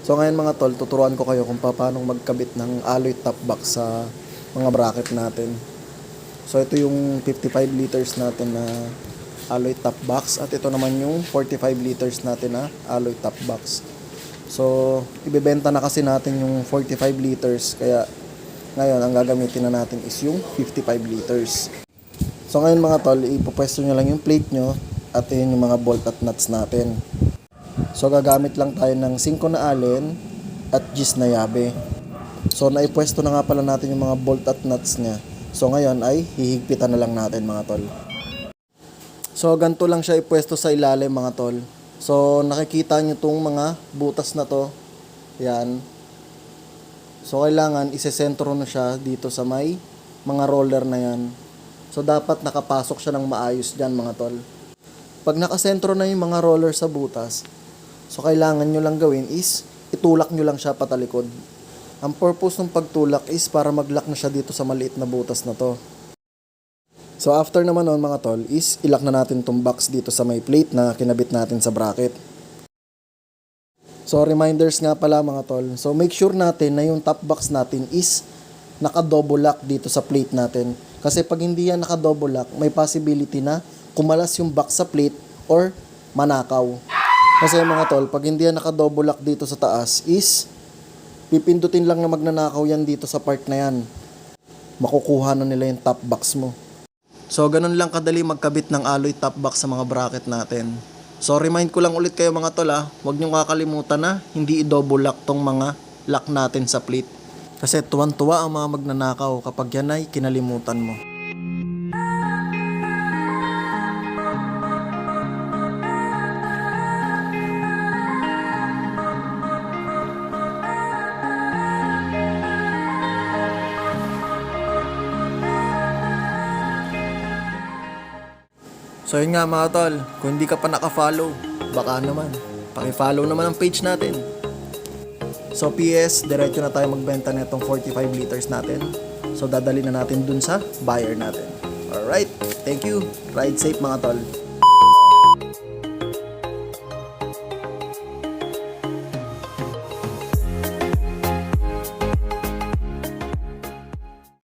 So ngayon mga tol, tuturuan ko kayo kung paano magkabit ng alloy top box sa mga bracket natin. So ito yung 55 liters natin na alloy top box at ito naman yung 45 liters natin na alloy top box. So ibebenta na kasi natin yung 45 liters kaya ngayon ang gagamitin na natin is yung 55 liters. So ngayon mga tol, ipopwesto nyo lang yung plate nyo at yun yung mga bolt at nuts natin. So gagamit lang tayo ng 5 na allen at gis na yabe. So naipwesto na nga pala natin yung mga bolt at nuts niya. So ngayon ay hihigpitan na lang natin mga tol. So ganito lang siya ipwesto sa ilalim mga tol. So nakikita nyo tong mga butas na to. Yan. So kailangan isesentro na siya dito sa may mga roller na yan. So dapat nakapasok siya ng maayos dyan mga tol. Pag nakasentro na yung mga roller sa butas, so kailangan nyo lang gawin is itulak nyo lang siya patalikod. Ang purpose ng pagtulak is para maglock na siya dito sa maliit na butas na to. So after naman nun mga tol is ilak na natin tong box dito sa may plate na kinabit natin sa bracket. So reminders nga pala mga tol. So make sure natin na yung top box natin is naka-double lock dito sa plate natin. Kasi pag hindi yan naka-double lock, may possibility na kumalas yung box sa plate or manakaw. Kasi mga tol, pag hindi yan naka-double lock dito sa taas is pipindutin lang na magnanakaw yan dito sa part na yan. Makukuha na nila yung top box mo. So, ganun lang kadali magkabit ng alloy top box sa mga bracket natin. So, remind ko lang ulit kayo mga tol ha, huwag nyo kakalimutan na hindi i-double lock tong mga lock natin sa plate. Kasi tuwan-tuwa ang mga magnanakaw kapag yan ay kinalimutan mo. So yun nga mga tol, kung hindi ka pa naka-follow, baka naman, paki-follow naman ang page natin. So PS, diretso na tayo magbenta na itong 45 liters natin. So dadali na natin dun sa buyer natin. Alright, thank you. Ride safe mga tol.